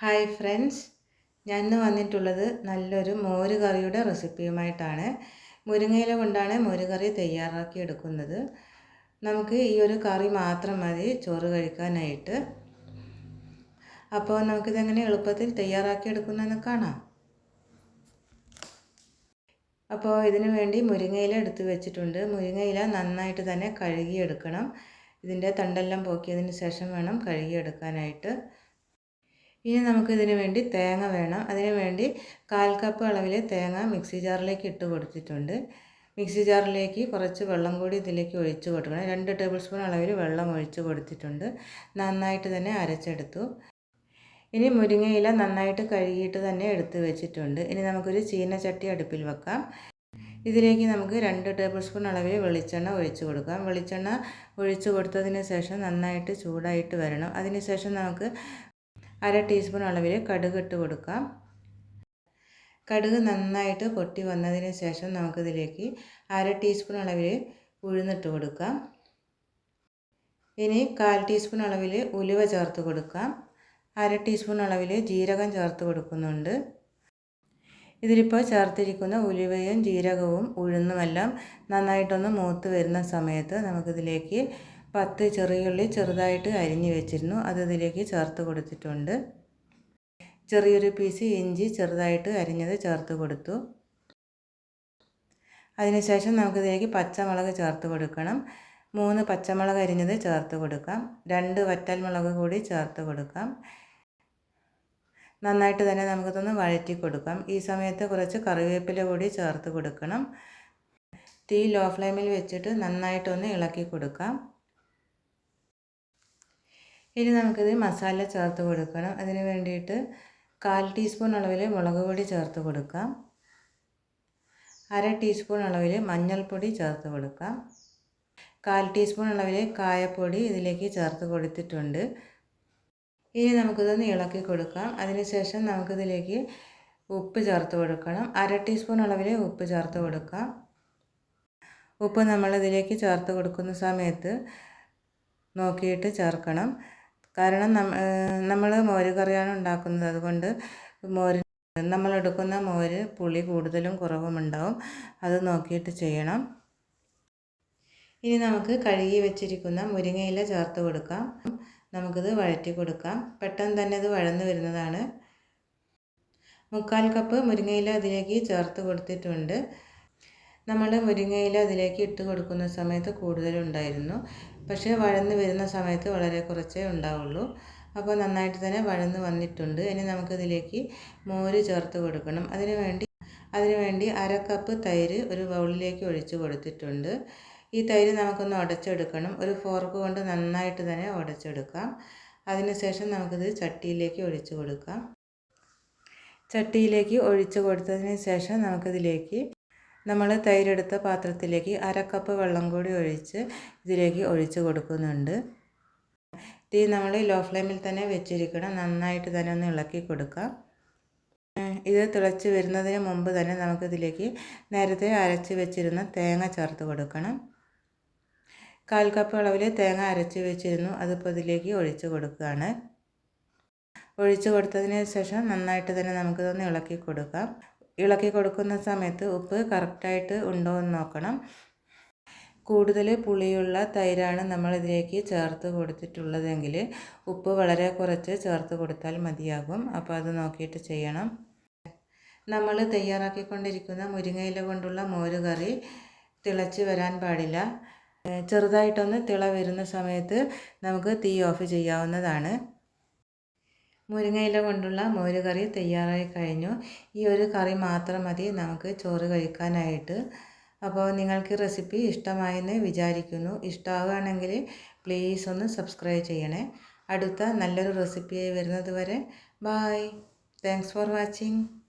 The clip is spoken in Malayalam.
ഹായ് ഫ്രണ്ട്സ് ഞാൻ ഇന്ന് വന്നിട്ടുള്ളത് നല്ലൊരു മോര് കറിയുടെ റെസിപ്പിയുമായിട്ടാണ്. മുരിങ്ങയില കൊണ്ടാണ് മോര് കറി തയ്യാറാക്കി എടുക്കുന്നത്. നമുക്ക് ഈ ഒരു കറി മാത്രം മതി ചോറ് കഴിക്കാനായിട്ട്. അപ്പോൾ നമുക്കിതെങ്ങനെ എളുപ്പത്തിൽ തയ്യാറാക്കി എടുക്കുന്നതെന്ന് കാണാം. അപ്പോൾ ഇതിനു വേണ്ടി മുരിങ്ങയില എടുത്ത് വെച്ചിട്ടുണ്ട്. മുരിങ്ങയില നന്നായിട്ട് തന്നെ കഴുകിയെടുക്കണം. ഇതിന്റെ തണ്ടെല്ലാം പോക്കിയതിന് ശേഷം വേണം കഴുകിയെടുക്കാനായിട്ട്. ഇനി നമുക്കിതിന് വേണ്ടി തേങ്ങ വേണം. അതിന് വേണ്ടി കാൽ കപ്പ് അളവിൽ തേങ്ങ മിക്സി ജാറിലേക്ക് ഇട്ട് കൊടുത്തിട്ടുണ്ട്. മിക്സി ജാറിലേക്ക് കുറച്ച് വെള്ളം കൂടി ഇതിലേക്ക് ഒഴിച്ച് കൊടുക്കണം. രണ്ട് ടേബിൾ സ്പൂൺ അളവിൽ വെള്ളം ഒഴിച്ച് കൊടുത്തിട്ടുണ്ട്. നന്നായിട്ട് തന്നെ അരച്ചെടുത്തു. ഇനി മുരിങ്ങയില നന്നായിട്ട് കഴുകിയിട്ട് തന്നെ എടുത്ത് വെച്ചിട്ടുണ്ട്. ഇനി നമുക്കൊരു ചീനച്ചട്ടി അടുപ്പിൽ വെക്കാം. ഇതിലേക്ക് നമുക്ക് രണ്ട് ടേബിൾ സ്പൂൺ അളവിൽ വെളിച്ചെണ്ണ ഒഴിച്ച് കൊടുക്കാം. വെളിച്ചെണ്ണ ഒഴിച്ച് കൊടുത്തതിന് ശേഷം നന്നായിട്ട് ചൂടായിട്ട് വരണം. അതിന് ശേഷം നമുക്ക് അര ടീസ്പൂൺ അളവിൽ കടുക് ഇട്ട് കൊടുക്കാം. കടുക് നന്നായിട്ട് പൊട്ടി വന്നതിന് ശേഷം നമുക്കിതിലേക്ക് അര ടീസ്പൂൺ അളവിൽ ഉഴുന്നിട്ട് കൊടുക്കാം. ഇനി കാൽ ടീസ്പൂൺ അളവിൽ ഉലുവ ചേർത്ത് കൊടുക്കാം. അര ടീസ്പൂൺ അളവിൽ ജീരകം ചേർത്ത് കൊടുക്കുന്നുണ്ട്. ഇതിലിപ്പോൾ ചേർത്തിരിക്കുന്ന ഉലുവയും ജീരകവും ഉഴുന്നുമെല്ലാം നന്നായിട്ടൊന്ന് മൂത്ത് വരുന്ന സമയത്ത് നമുക്കിതിലേക്ക് പത്ത് ചെറിയുള്ളി ചെറുതായിട്ട് അരിഞ്ഞു വെച്ചിരുന്നു. അത് ഇതിലേക്ക് ചേർത്ത് കൊടുത്തിട്ടുണ്ട്. ചെറിയൊരു പീസ് ഇഞ്ചി ചെറുതായിട്ട് അരിഞ്ഞത് ചേർത്ത് കൊടുത്തു. അതിനുശേഷം നമുക്കിതിലേക്ക് പച്ചമുളക് ചേർത്ത് കൊടുക്കണം. മൂന്ന് പച്ചമുളക് അരിഞ്ഞത് ചേർത്ത് കൊടുക്കാം. രണ്ട് വറ്റൽമുളക് കൂടി ചേർത്ത് കൊടുക്കാം. നന്നായിട്ട് തന്നെ നമുക്കിതൊന്ന് വഴറ്റി കൊടുക്കാം. ഈ സമയത്ത് കുറച്ച് കറിവേപ്പില കൂടി ചേർത്ത് കൊടുക്കണം. തീ ലോ ഫ്ലെയിമിൽ വെച്ചിട്ട് നന്നായിട്ടൊന്ന് ഇളക്കി കൊടുക്കാം. ഇനി നമുക്കിത് മസാല ചേർത്ത് കൊടുക്കണം. അതിന് വേണ്ടിയിട്ട് കാൽ ടീസ്പൂൺ അളവിൽ മുളക് പൊടി ചേർത്ത് കൊടുക്കാം. അര ടീസ്പൂൺ അളവിൽ മഞ്ഞൾപ്പൊടി ചേർത്ത് കൊടുക്കാം. കാൽ ടീസ്പൂൺ അളവിൽ കായപ്പൊടി ഇതിലേക്ക് ചേർത്ത് കൊടുത്തിട്ടുണ്ട്. ഇനി നമുക്കിതൊന്ന് ഇളക്കി കൊടുക്കാം. അതിനുശേഷം നമുക്കിതിലേക്ക് ഉപ്പ് ചേർത്ത് കൊടുക്കണം. അര ടീസ്പൂൺ അളവിൽ ഉപ്പ് ചേർത്ത് കൊടുക്കാം. ഉപ്പ് നമ്മളിതിലേക്ക് ചേർത്ത് കൊടുക്കുന്ന സമയത്ത് നോക്കിയിട്ട് ചേർക്കണം. കാരണം നമ്മൾ മോര് കറിയാണ് ഉണ്ടാക്കുന്നത്. അതുകൊണ്ട് മോര് നമ്മളെടുക്കുന്ന മോര് പുളി കൂടുതലും കുറവും ഉണ്ടാവും അത് നോക്കിയിട്ട് ചെയ്യണം. ഇനി നമുക്ക് കഴുകി വെച്ചിരിക്കുന്ന മുരിങ്ങയില ചേർത്ത് കൊടുക്കാം. നമുക്കിത് വഴറ്റി കൊടുക്കാം. പെട്ടെന്ന് തന്നെ ഇത് വഴന്നു വരുന്നതാണ്. മുക്കാൽ കപ്പ് മുരിങ്ങയില അതിലേക്ക് ചേർത്ത് കൊടുത്തിട്ടുണ്ട്. നമ്മൾ മുരിങ്ങയില അതിലേക്ക് ഇട്ട് കൊടുക്കുന്ന സമയത്ത് കൂടുതലുണ്ടായിരുന്നു. പക്ഷേ വഴന്ന് വരുന്ന സമയത്ത് വളരെ കുറച്ചേ ഉണ്ടാവുള്ളൂ. അപ്പോൾ നന്നായിട്ട് തന്നെ വഴന്ന് വന്നിട്ടുണ്ട്. ഇനി നമുക്കിതിലേക്ക് മോര് ചേർത്ത് കൊടുക്കണം. അതിന് വേണ്ടി അതിന് വേണ്ടി അര കപ്പ് തൈര് ഒരു ബൗളിലേക്ക് ഒഴിച്ച് കൊടുത്തിട്ടുണ്ട്. ഈ തൈര് നമുക്കൊന്ന് ഉടച്ചെടുക്കണം ഒരു ഫോർക്ക് കൊണ്ട് നന്നായിട്ട് തന്നെ ഉടച്ചെടുക്കാം അതിനുശേഷം നമുക്കിത് ചട്ടിയിലേക്ക് ഒഴിച്ച് കൊടുക്കാം. ചട്ടിയിലേക്ക് ഒഴിച്ച് കൊടുത്തതിന് ശേഷം നമുക്കിതിലേക്ക് നമ്മൾ തൈരെടുത്ത പാത്രത്തിലേക്ക് അര കപ്പ് വെള്ളം കൂടി ഒഴിച്ച് ഇതിലേക്ക് ഒഴിച്ച് കൊടുക്കുന്നുണ്ട്. തീ നമ്മൾ ലോ ഫ്ലെയിമിൽ തന്നെ വെച്ചിരിക്കണം. നന്നായിട്ട് തന്നെ ഒന്ന് ഇളക്കി കൊടുക്കാം. ഇത് തിളച്ച് വരുന്നതിന് മുമ്പ് തന്നെ നമുക്കിതിലേക്ക് നേരത്തെ അരച്ച് വെച്ചിരുന്ന തേങ്ങ ചേർത്ത് കൊടുക്കണം. കാൽ കപ്പ് അളവിൽ തേങ്ങ അരച്ച് വെച്ചിരുന്നു. അതിപ്പോൾ ഇതിലേക്ക് ഒഴിച്ച് കൊടുക്കുകയാണ്. ഒഴിച്ച് കൊടുത്തതിന് ശേഷം നന്നായിട്ട് തന്നെ നമുക്കിതൊന്ന് ഇളക്കി കൊടുക്കാം. ഇളക്കി കൊടുക്കുന്ന സമയത്ത് ഉപ്പ് കറക്റ്റായിട്ട് ഉണ്ടോ എന്ന് നോക്കണം. കൂടുതൽ പുളിയുള്ള തൈരാണ് നമ്മൾ ഇതിലേക്ക് ചേർത്ത് കൊടുത്തിട്ടുള്ളതെങ്കിൽ ഉപ്പ് വളരെ കുറച്ച് ചേർത്ത് കൊടുത്താൽ മതിയാകും. അപ്പോൾ അത് നോക്കിയിട്ട് ചെയ്യണം. നമ്മൾ തയ്യാറാക്കിക്കൊണ്ടിരിക്കുന്ന മുരിങ്ങയില കൊണ്ടുള്ള മോരുകറി തിളച്ച് വരാൻ പാടില്ല. ചെറുതായിട്ടൊന്ന് തിള വരുന്ന സമയത്ത് നമുക്ക് തീ ഓഫ് ചെയ്യാവുന്നതാണ്. മുരിങ്ങയില കൊണ്ടുള്ള മോര് കറി തയ്യാറായി കഴിഞ്ഞു. ഈ ഒരു കറി മാത്രം മതി നമുക്ക് ചോറ് കഴിക്കാനായിട്ട്. അപ്പോൾ നിങ്ങൾക്ക് റെസിപ്പി ഇഷ്ടമായെന്ന് വിചാരിക്കുന്നു. ഇഷ്ടമാവുകയാണെങ്കിൽ പ്ലീസ് ഒന്ന് സബ്സ്ക്രൈബ് ചെയ്യണേ. അടുത്ത നല്ലൊരു റെസിപ്പിയായി വരുന്നത് വരെ. Bye thanks for watching.